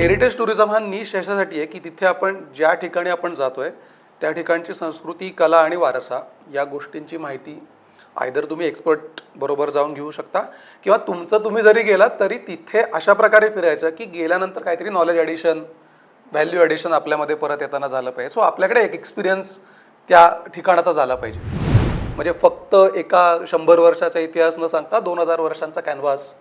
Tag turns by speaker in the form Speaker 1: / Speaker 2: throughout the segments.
Speaker 1: Heritage tourism हा niche याच्यासाठी आहे की तिथे आपण ज्या ठिकाणी आपण जातो आहे त्या ठिकाणची संस्कृती कला आणि वारसा या गोष्टींची माहिती आयदर तुम्ही एक्सपर्ट बरोबर जाऊन घेऊ शकता किंवा तुमचं तुम्ही जरी गेलात तरी तिथे अशा प्रकारे फिरायचं की गेल्यानंतर काहीतरी नॉलेज ॲडिशन व्हॅल्यू ॲडिशन आपल्यामध्ये परत येताना झालं पाहिजे. सो आपल्याकडे एक एक्सपिरियन्स त्या ठिकाणाचा झाला पाहिजे. म्हणजे फक्त एका शंभर वर्षाचा इतिहास न सांगता दोन हजार वर्षांचा कॅनव्हास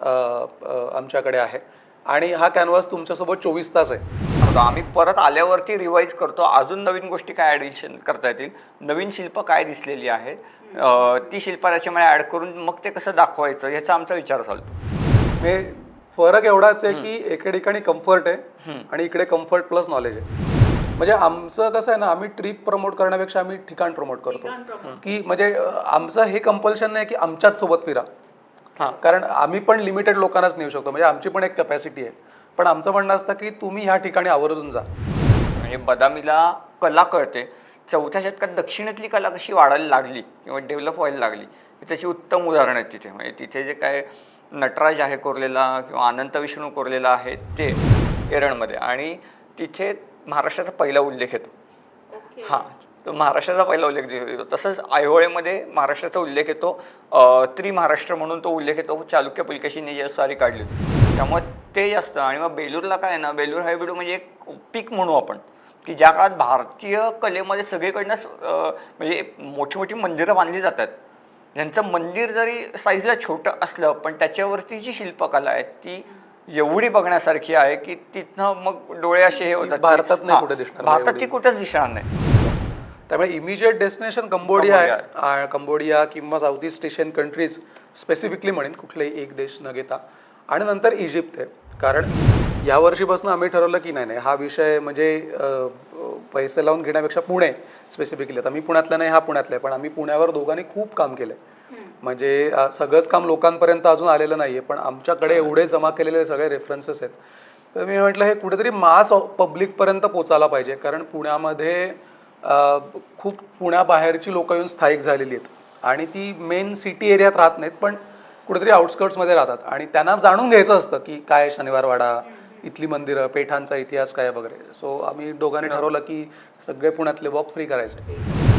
Speaker 1: आमच्याकडे आहे. आणि हा कॅनव्हास तुमच्यासोबत चोवीस तास आहे.
Speaker 2: आम्ही परत आल्यावरती रिवाईज करतो. अजून नवीन गोष्टी काय ॲडिशन करता येतील? नवीन शिल्प काय दिसलेली आहेत अं, ती शिल्प त्याच्यामध्ये ॲड करून मग ते कसं दाखवायचं याचा आमचा विचार चालतो
Speaker 1: हे फरक एवढाच आहे की एके ठिकाणी कम्फर्ट आहे आणि इकडे कम्फर्ट प्लस नॉलेज आहे. म्हणजे आमचं कसं आहे ना आम्ही ट्रिप प्रमोट करण्यापेक्षा आम्ही ठिकाण प्रमोट करतो. की म्हणजे आमचं हे कंपल्शन नाही की आमच्याच सोबत फिरा.
Speaker 2: हां
Speaker 1: कारण आम्ही पण लिमिटेड लोकांनाच नेऊ शकतो. म्हणजे आमची पण एक कॅपॅसिटी आहे. पण आमचं म्हणणं असतं की तुम्ही ह्या ठिकाणी आवर्जून जा.
Speaker 2: म्हणजे बदामीला कला कळते. चौथ्या शतकात दक्षिणेतली कला कशी वाढायला लागली किंवा डेव्हलप व्हायला लागली त्याची उत्तम उदाहरणं आहेत तिथे. म्हणजे तिथे जे काय नटराज आहे कोरलेला किंवा अनंत विष्णू कोरलेला आहे ते केरळमध्ये. आणि तिथे महाराष्ट्राचा पहिला उल्लेख येतो. हां. तो महाराष्ट्राचा पहिला उल्लेख जे येतो तसंच ऐहोळेमध्ये महाराष्ट्राचा उल्लेख येतो. त्रिमहाराष्ट्र म्हणून तो उल्लेख येतो. चालुक्य पुलकेशीने जी स्वारी काढली होती. त्यामुळे ते जास्त. आणि मग बेलूरला काय ना बेलूर हा बेडू म्हणजे एक पीक म्हणू आपण. की ज्या काळात भारतीय कलेमध्ये सगळीकडनं म्हणजे मोठी मोठी मंदिरं बांधली जातात. यांचं मंदिर जरी साईजला छोटं असलं पण त्याच्यावरती जी शिल्पकला आहे ती एवढी बघण्यासारखी आहे की तिथनं मग डोळे असे हे होतात
Speaker 1: भारतात नाही कुठे दिसणार
Speaker 2: भारतात. ती कुठेच दिसणार नाही.
Speaker 1: त्यामुळे इमिजिएट डेस्टिनेशन कंबोडिया आहे.
Speaker 2: कंबोडिया.
Speaker 1: किंवा south east Asian countries specifically म्हणेन कुठलाही एक देश न घेता. आणि नंतर इजिप्त आहे. कारण या वर्षीपासून आम्ही ठरवलं की नाही नाही हा विषय म्हणजे पैसे लावून घेण्यापेक्षा पुणे स्पेसिफिकली आता मी पुण्यातला नाही हा पुण्यातला आहे. पण आम्ही पुण्यावर दोघांनी खूप काम केलं म्हणजे सगळंच काम लोकांपर्यंत अजून आलेलं नाही आहे पण आमच्याकडे एवढे जमा केलेले सगळे रेफरन्सेस आहेत. तर मी म्हटलं हे कुठेतरी मास पब्लिकपर्यंत पोचायला पाहिजे. कारण पुण्यामध्ये खूप पुण्याबाहेरची लोकं येऊन स्थायिक झालेली आहेत. आणि ती मेन सिटी एरियात राहत नाहीत पण कुठेतरी आउटस्कर्ट्समध्ये राहतात. आणि त्यांना जाणून घ्यायचं असतं की काय शनिवारवाडा इथली मंदिरं पेठांचा इतिहास काय वगैरे. सो आम्ही दोघांनी ठरवलं की सगळे पुण्यातले वॉक फ्री करायचे.